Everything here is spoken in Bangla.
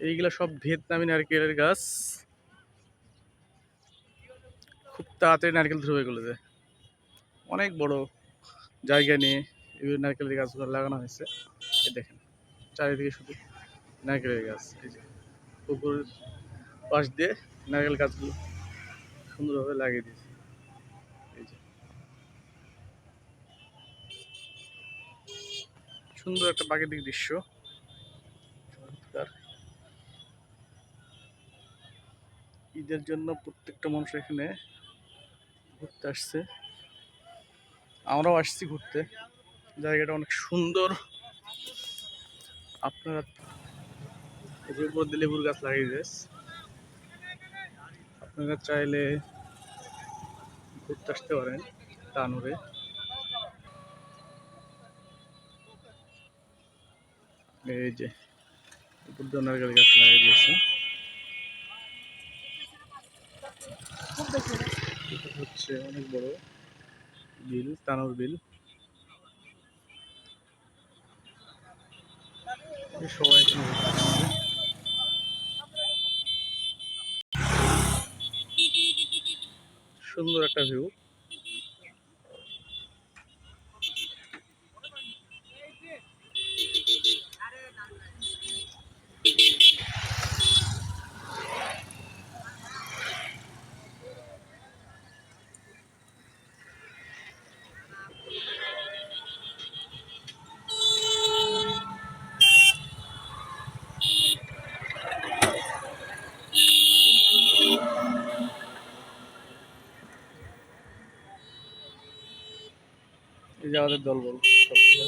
এইগুলা সব ভিয়েতনামি নারকেলের গাছ। খুব তাড়াতাড়ি নারকেল ধরবে এগুলোতে অনেক বড় জায়গা নিয়ে এই নারকেলের গাছগুলো লাগানো হয়েছে। এই দেখেন, চারিদিকে শুধু নারকেলের গাছ। এই যে পুকুরের পাশ দিয়ে নারকেল গাছগুলো সুন্দরভাবে লাগিয়ে দিয়েছে। এই যে। সুন্দর একটা প্রাকৃতিক দৃশ্য। ঈদের জন্য প্রত্যেকটা মানুষ এখানে ঘুরতে আসছে। আমরাও আসছি ঘুরতে। জায়গাটা অনেক সুন্দর। আপনারা উপর লেবুর গাছ লাগিয়ে দিয়েছে আপনারা চাইলে ঘুরতে আসতে পারেন তানুরে। এই যে উপর দিয়ে গাছ লাগিয়ে দিয়েছে। হচ্ছে অনেক বড় বিল তানোর বিল। সবাই সুন্দর একটা ভিউ। এই যে আমাদের দল বল সবগুলো।